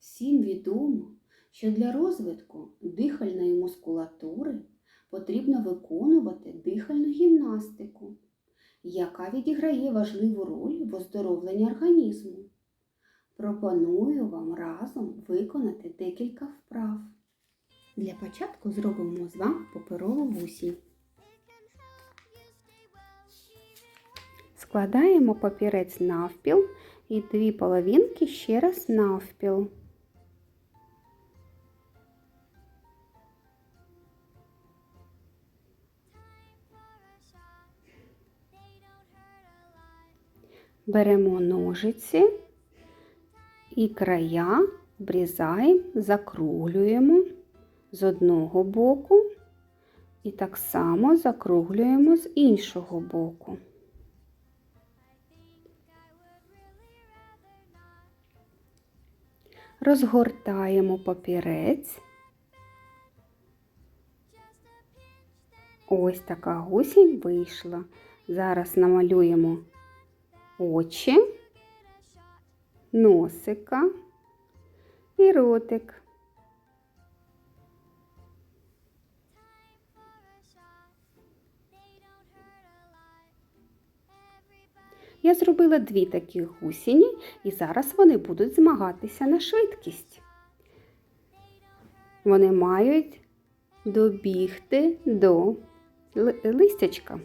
Всім відомо, що для розвитку дихальної мускулатури потрібно виконувати дихальну гімнастику, яка відіграє важливу роль в оздоровленні організму. Пропоную вам разом виконати декілька вправ. Для початку зробимо з вами паперову вусінь. Складаємо папірець навпіл і дві половинки ще раз навпіл. Беремо ножиці і края обрізаємо, закруглюємо з одного боку і так само закруглюємо з іншого боку. Розгортаємо папірець. Ось така гусінь вийшла. Зараз намалюємо очі, носика і ротик. Я зробила дві такі гусіні, і зараз вони будуть змагатися на швидкість. Вони мають добігти до листячка.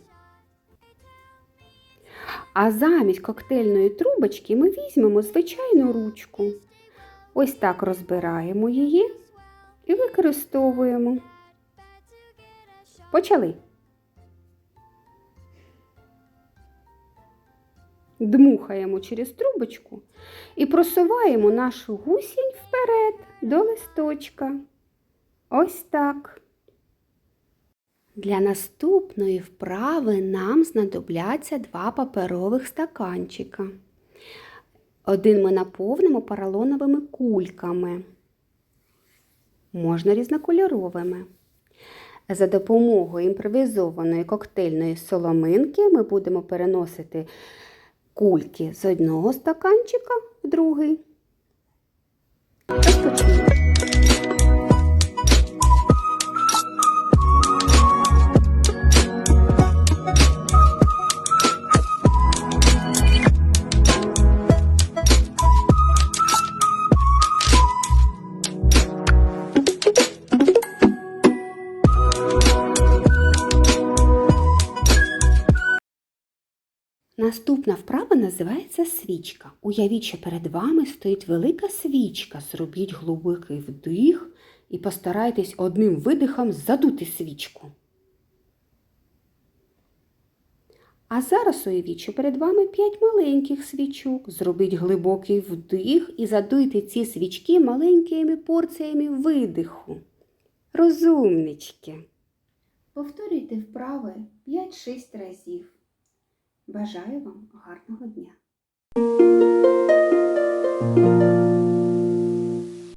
А замість коктейльної трубочки ми візьмемо звичайну ручку. Ось так розбираємо її і використовуємо. Почали. Дмухаємо через трубочку і просуваємо нашу гусінь вперед до листочка. Ось так. Для наступної вправи нам знадобляться два паперових стаканчика. Один ми наповнимо поролоновими кульками, можна різнокольоровими. За допомогою імпровізованої коктейльної соломинки ми будемо переносити кульки з одного стаканчика в другий. Наступна вправа називається свічка. Уявіть, що перед вами стоїть велика свічка. Зробіть глибокий вдих і постарайтесь одним видихом задути свічку. А зараз уявіть, що перед вами 5 маленьких свічок. Зробіть глибокий вдих і задуйте ці свічки маленькими порціями видиху. Розумнички. Повторюйте вправи 5-6 разів. Бажаю вам гарного дня!